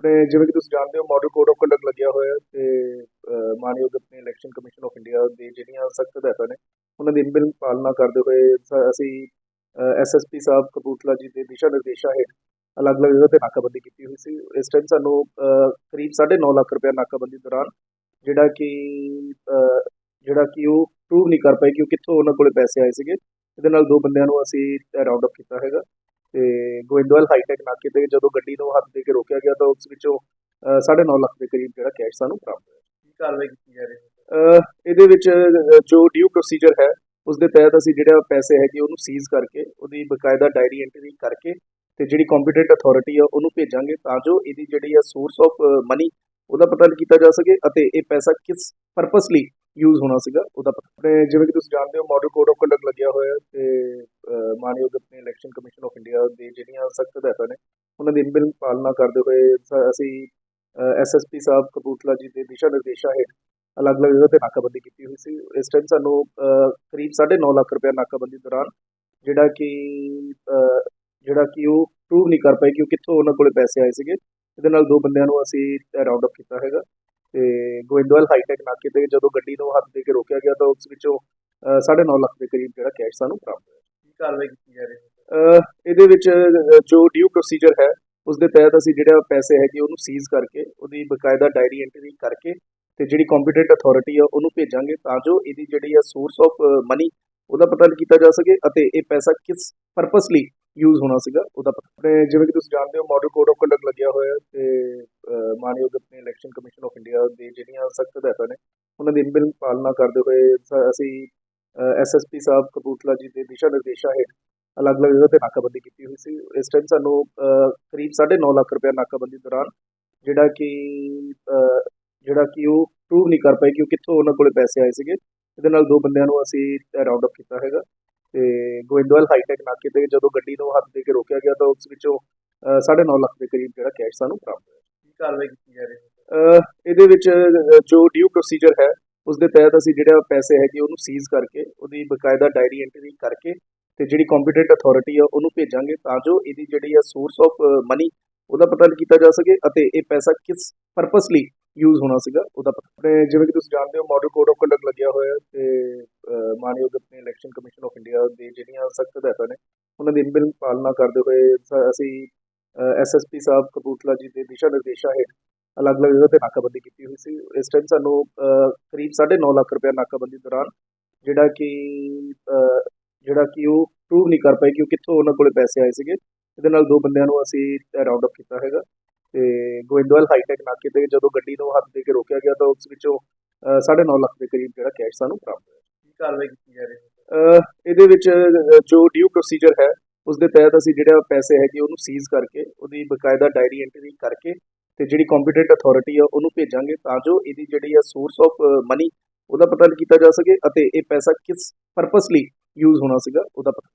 ਆਪਣੇ ਜਿਵੇਂ ਕਿ ਤੁਸੀਂ ਜਾਣਦੇ ਹੋ ਮਾਡਲ ਕੋਡ ਆਫ ਕੰਡਕਟ ਲੱਗਿਆ ਹੋਇਆ ਹੈ ਤੇ ਮਾਨਯੋਗ ਆਪਣੇ ਇਲੈਕਸ਼ਨ ਕਮਿਸ਼ਨ ਆਫ ਇੰਡੀਆ ਦੇ ਜਿਹੜੀਆਂ ਸਖਤ ਹਦਾਇਤਾਂ ਨੇ ਉਹਨਾਂ ਦੀ ਬਿਲ ਪਾਲਣਾ ਕਰਦੇ ਹੋਏ ਸ- ਅਸੀਂ ਐਸਐਸਪੀ ਸਾਹਿਬ ਕਪੂਰਥਲਾ ਜੀ ਦੇ ਦਿਸ਼ਾ ਨਿਰਦੇਸ਼ਾਂ ਹੇਠ ਅਲੱਗ-ਅਲੱਗ ਜਗ੍ਹਾ ਤੇ ਨਾਕਾਬੰਦੀ ਕੀਤੀ ਹੋਈ ਸੀ। ਇਸ ਟਾਈਮ ਸਾਨੂੰ ਅਹ, ਕਰੀਬ 9.5 ਲੱਖ ਰੁਪਏ ਨਾਕਾਬੰਦੀ ਦੌਰਾਨ ਜਿਹੜਾ ਕਿ ਜਿਹੜਾ ਕਿ ਉਹ ਪ੍ਰੂਵ ਨਹੀਂ ਕਰ ਪਾਏ ਕਿ ਉਹ ਕਿੱਥੋਂ ਉਹਨਾਂ ਕੋਲੇ ਪੈਸੇ ਆਏ ਸੀਗੇ। ਇਹਦੇ ਨਾਲ ਦੋ ਬੰਦਿਆਂ ਨੂੰ ਅਸੀਂ ਰਾਉਂਡ ਅਪ ਕੀਤਾ ਹੈਗਾ। ਤੇ ਗੋਇੰਦਵਾਲ ਹਾਈਟੈਕ ਨਾਕੇ ਤੇ ਜਦੋਂ ਗੱਡੀ ਨੂੰ ਹੱਥ ਦੇ ਕੇ ਰੋਕਿਆ ਗਿਆ ਤਾਂ ਉਸ ਵਿੱਚੋਂ ਅਹ, 9.5 ਲੱਖ ਦੇ ਕਰੀਬ ਜਿਹੜਾ ਕੈਸ਼ ਸਾਨੂੰ ਪ੍ਰਾਪਤ ਹੋਇਆ। ਕੀ ਕਾਰਵਾਈ ਕੀਤੀ ਜਾ ਰਹੀ ਹੈ? ਇਹਦੇ ਵਿੱਚ ਜੋ ਡਿਊ ਪ੍ਰੋਸੀਜਰ ਹੈ ਉਸ ਦੇ ਤਹਿਤ ਅਸੀਂ ਜਿਹੜਾ ਪੈਸੇ ਹੈਗੇ ਉਹਨੂੰ ਸੀਜ਼ ਕਰਕੇ ਉਹਦੀ ਬਕਾਇਦਾ ਡਾਇਰੀ ਐਂਟਰੀ ਕਰਕੇ ਤੇ ਜਿਹੜੀ ਕੰਪੀਟੈਂਟ ਅਥਾਰਟੀ ਆ ਉਹਨੂੰ ਭੇਜਾਂਗੇ ਤਾਂ ਜੋ ਇਹਦੀ ਜਿਹੜੀ ਆ ਸੋਰਸ ਆਫ ਮਨੀ ਉਹਦਾ ਪਤਾ ਕੀਤਾ ਜਾ ਸਕੇ ਅਤੇ ਇਹ ਪੈਸਾ ਕਿਸ ਪਰਪਸ ਲਈ ਯੂਜ਼ ਹੋਣਾ ਸੀਗਾ ਉਹਦਾ ਪਤਾ। ਆਪਣੇ ਜਿਵੇਂ ਕਿ ਤੁਸੀਂ ਜਾਣਦੇ ਹੋ ਮਾਡਲ ਕੋਡ ਆਫ ਕੰਡਕਟ ਲੱਗਿਆ ਹੋਇਆ ਤੇ ਮਾਨਯੋਗ ਆਪਣੇ ਇਲੈਕਸ਼ਨ ਕਮਿਸ਼ਨ ਆਫ ਇੰਡੀਆ ਦੇ ਜਿਹੜੀਆਂ ਸਖਤ ਹਦਾਇਤਾਂ ਨੇ ਉਹਨਾਂ ਦੀ ਬਿਲ ਪਾਲਣਾ ਕਰਦੇ ਹੋਏ ਸ- ਅਸੀਂ ਐਸਐਸਪੀ ਸਾਹਿਬ ਕਪੂਰਥਲਾ ਜੀ ਦੇ ਦਿਸ਼ਾ ਨਿਰਦੇਸ਼ਾਂ ਹੇਠ ਅਲੱਗ-ਅਲੱਗ ਜਗ੍ਹਾ ਤੇ ਨਾਕਾਬੰਦੀ ਕੀਤੀ ਹੋਈ ਸੀ। ਇਸ ਟਾਈਮ ਸਾਨੂੰ ਅਹ, ਕਰੀਬ 9.5 ਲੱਖ ਰੁਪਏ ਨਾਕਾਬੰਦੀ ਦੌਰਾਨ ਜਿਹੜਾ ਕਿ ਜਿਹੜਾ ਕਿ ਉਹ ਪ੍ਰੂਵ ਨਹੀਂ ਕਰ ਪਾਏ ਕਿ ਉਹ ਕਿੱਥੋਂ ਉਹਨਾਂ ਕੋਲੇ ਪੈਸੇ ਆਏ ਸੀਗੇ। ਇਹਦੇ ਨਾਲ ਦੋ ਬੰਦਿਆਂ ਨੂੰ ਅਸੀਂ ਰਾਉਂਡ ਅਪ ਕੀਤਾ ਹੈਗਾ ਤੇ ਗੋਇੰਦਵਾਲ ਹਾਈਟੈਕ ਨਾਕੇ ਤੇ ਜਦੋਂ ਗੱਡੀ ਨੂੰ ਹੱਥ ਦੇ ਕੇ ਰੋਕਿਆ ਗਿਆ ਤਾਂ ਉਸ ਵਿੱਚੋਂ ਅਹ, 9.5 ਲੱਖ ਦੇ ਕਰੀਬ ਜਿਹੜਾ ਕੈਸ਼ ਸਾਨੂੰ ਪ੍ਰਾਪਤ ਹੋਇਆ। ਕਾਰਵਾਈ ਕੀਤੀ ਜਾ ਰਹੀ ਹੈ? ਅਹ, ਇਹਦੇ ਵਿੱਚ ਅਹ, ਜੋ ਡਿਊ ਪ੍ਰੋਸੀਜਰ ਹੈ ਉਸ ਦੇ ਤਹਿਤ ਅਸੀਂ ਜਿਹੜਾ ਪੈਸੇ ਹੈਗੇ ਉਹਨੂੰ ਸੀਜ਼ ਕਰਕੇ ਉਹਦੀ ਬਕਾਇਦਾ ਡਾਇਰੀ ਐਂਟਰੀ ਕਰਕੇ ਤੇ ਜਿਹੜੀ ਕੰਪੀਟੈਂਟ ਅਥਾਰਟੀ ਆ ਉਹਨੂੰ ਭੇਜਾਂਗੇ ਤਾਂ ਜੋ ਇਹਦੀ ਜਿਹੜੀ ਆ ਸੋਰਸ ਆਫ ਮਨੀ ਉਹਦਾ ਪਤਾ ਕੀਤਾ ਜਾ ਸਕੇ ਅਤੇ ਇਹ ਪੈਸਾ ਕਿਸ ਪਰਪਸ ਲਈ ਯੂਜ਼ ਹੋਣਾ ਸੀਗਾ ਉਹਦਾ ਪਤਾ ਆਪਣੇ ਜਿਵੇਂ ਕਿ ਤੁਸੀਂ ਜਾਣਦੇ ਹੋ ਮਾਡਲ ਕੋਡ ਆਫ ਕੰਡਕਟ ਲੱਗਿਆ ਹੋਇਆ ਹੈ ਤੇ ਅਹ, ਮਾਨਯੋਗ ਆਪਣੇ ਇਲੈਕਸ਼ਨ ਕਮਿਸ਼ਨ ਆਫ ਇੰਡੀਆ ਦੇ ਜਿਹੜੀਆਂ ਸਖਤ ਹਦਾਇਤਾਂ ਨੇ ਉਹਨਾਂ ਦੀ ਇਨਬਿਲ ਪਾਲਣਾ ਕਰਦੇ ਹੋਏ ਸ- ਅਸੀਂ ਐਸਐਸਪੀ ਸਾਹਿਬ ਕਪੂਰਥਲਾ ਜੀ ਦੇ ਦਿਸ਼ਾ ਨਿਰਦੇਸ਼ਾਂ ਹੇਠ ਅਲੱਗ-ਅਲੱਗ ਜਗ੍ਹਾ ਤੇ ਨਾਕਾਬੰਦੀ ਕੀਤੀ ਹੋਈ ਸੀ। ਇਸ ਟਾਈਮ ਸਾਨੂੰ ਕਰੀਬ 9.5 ਲੱਖ ਰੁਪਏ ਨਾਕਾਬੰਦੀ ਦੌਰਾਨ ਜਿਹੜਾ ਕਿ ਜਿਹੜਾ ਕਿ ਉਹ ਪ੍ਰੂਵ ਨਹੀਂ ਕਰ ਪਾਏ ਕਿ ਉਹ ਕਿੱਥੋਂ ਉਹਨਾਂ ਕੋਲੇ ਪੈਸੇ ਆਏ ਸੀਗੇ। ਇਹਦੇ ਨਾਲ ਦੋ ਬੰਦਿਆਂ ਨੂੰ ਅਸੀਂ ਰਾਉਂਡ ਅਪ ਕੀਤਾ ਹੈਗਾ ਤੇ ਗੋਇੰਦਵਾਲ ਹਾਈਟੈਕ ਨਾਕੇ ਤੇ ਜਦੋਂ ਗੱਡੀ ਨੂੰ ਹੱਥ ਦੇ ਕੇ ਰੋਕਿਆ ਗਿਆ ਤਾਂ ਉਸ ਵਿੱਚੋਂ ਅਹ, 9.5 ਲੱਖ ਦੇ ਕਰੀਬ ਜਿਹੜਾ ਕੈਸ਼ ਸਾਨੂੰ ਪ੍ਰਾਪਤ ਹੋਇਆ। ਕੀ ਕਾਰਵਾਈ ਕੀਤੀ ਜਾ ਰਹੀ ਹੈ? ਇਹਦੇ ਵਿੱਚ ਜੋ ਡਿਊ ਪ੍ਰੋਸੀਜਰ ਹੈ ਉਸ ਦੇ ਤਹਿਤ ਅਸੀਂ ਜਿਹੜਾ ਪੈਸੇ ਹੈਗੇ ਉਹਨੂੰ ਸੀਜ਼ ਕਰਕੇ ਉਹਦੀ ਬਕਾਇਦਾ ਡਾਇਰੀ ਐਂਟਰੀ ਕਰਕੇ ਤੇ ਜਿਹੜੀ ਕੰਪੀਟੈਂਟ ਅਥਾਰਟੀ ਆ ਉਹਨੂੰ ਭੇਜਾਂਗੇ ਤਾਂ ਜੋ ਇਹਦੀ ਜਿਹੜੀ ਆ ਸੋਰਸ ਆਫ ਮਨੀ ਉਹਦਾ ਪਤਾ ਕੀਤਾ ਜਾ ਸਕੇ ਅਤੇ ਇਹ ਪੈਸਾ ਕਿਸ ਪਰਪਸ ਲਈ ਯੂਜ਼ ਹੋਣਾ ਸੀਗਾ ਉਹਦਾ ਪਤਾ। ਆਪਣੇ ਜਿਵੇਂ ਕਿ ਤੁਸੀਂ ਜਾਣਦੇ ਹੋ ਮਾਡਲ ਕੋਡ ਆਫ ਕੰਡਕਟ ਲੱਗਿਆ ਹੋਇਆ ਹੈ ਤੇ ਮਾਨਯੋਗ ਆਪਣੇ ਇਲੈਕਸ਼ਨ ਕਮਿਸ਼ਨ ਆਫ ਇੰਡੀਆ ਦੇ ਜਿਹੜੀਆਂ ਸਖਤ ਹਦਾਇਤਾਂ ਨੇ ਉਹਨਾਂ ਦੀ ਇਨਬਿਲ ਪਾਲਣਾ ਕਰਦੇ ਹੋਏ ਸ- ਅਸੀਂ ਐਸਐਸਪੀ ਸਾਹਿਬ ਕਪੂਰਥਲਾ ਜੀ ਦੇ ਦਿਸ਼ਾ ਨਿਰਦੇਸ਼ਾਂ ਹੇਠ ਅਲੱਗ-ਅਲੱਗ ਜਗ੍ਹਾ ਤੇ ਨਾਕਾਬੰਦੀ ਕੀਤੀ ਹੋਈ ਸੀ। ਇਸ ਟਾਈਮ ਸਾਨੂੰ ਅਹ, ਕਰੀਬ 9.5 ਲੱਖ ਰੁਪਏ ਨਾਕਾਬੰਦੀ ਦੌਰਾਨ ਜਿਹੜਾ ਕਿ ਜਿਹੜਾ ਕਿ ਉਹ ਪ੍ਰੂਵ ਨਹੀਂ ਕਰ ਪਾਏ ਕਿ ਉਹ ਕਿੱਥੋਂ ਉਹਨਾਂ ਕੋਲੇ ਪੈਸੇ ਆਏ ਸੀਗੇ। ਇਹਦੇ ਨਾਲ ਦੋ ਬੰਦਿਆਂ ਨੂੰ ਅਸੀਂ ਰਾਉਂਡ ਅਪ ਕੀਤਾ ਹੈਗਾ। ਤੇ ਗੋਇੰਦਵਾਲ ਹਾਈਟੈਕ ਨਾਕੇ ਤੇ ਜਦੋਂ ਗੱਡੀ ਨੂੰ ਹੱਥ ਦੇ ਕੇ ਰੋਕਿਆ ਗਿਆ ਤਾਂ ਉਸ ਵਿੱਚੋਂ ਅਹ, 9.5 ਲੱਖ ਦੇ ਕਰੀਬ ਜਿਹੜਾ ਕੈਸ਼ ਸਾਨੂੰ ਪ੍ਰਾਪਤ ਹੋਇਆ। ਕੀ ਕਾਰਵਾਈ ਕੀਤੀ ਜਾ ਰਹੀ ਹੈ? ਇਹਦੇ ਵਿੱਚ ਜੋ ਡਿਊ ਪ੍ਰੋਸੀਜਰ ਹੈ ਉਸ ਦੇ ਤਹਿਤ ਅਸੀਂ ਜਿਹੜਾ ਪੈਸੇ ਹੈਗੇ ਉਹਨੂੰ ਸੀਜ਼ ਕਰਕੇ ਉਹਦੀ ਬਕਾਇਦਾ ਡਾਇਰੀ ਐਂਟਰੀ ਕਰਕੇ ਤੇ ਜਿਹੜੀ ਕੰਪੀਟੈਂਟ ਅਥਾਰਟੀ ਆ ਉਹਨੂੰ ਭੇਜਾਂਗੇ ਤਾਂ ਜੋ ਇਹਦੀ ਜਿਹੜੀ ਆ ਸੋਰਸ ਆਫ ਮਨੀ ਉਹਦਾ ਪਤਾ ਕੀਤਾ ਜਾ ਸਕੇ ਅਤੇ ਇਹ ਪੈਸਾ ਕਿਸ ਪਰਪਸ ਲਈ ਯੂਜ਼ ਹੋਣਾ ਸੀਗਾ, ਉਹਦਾ ਪਤਾ।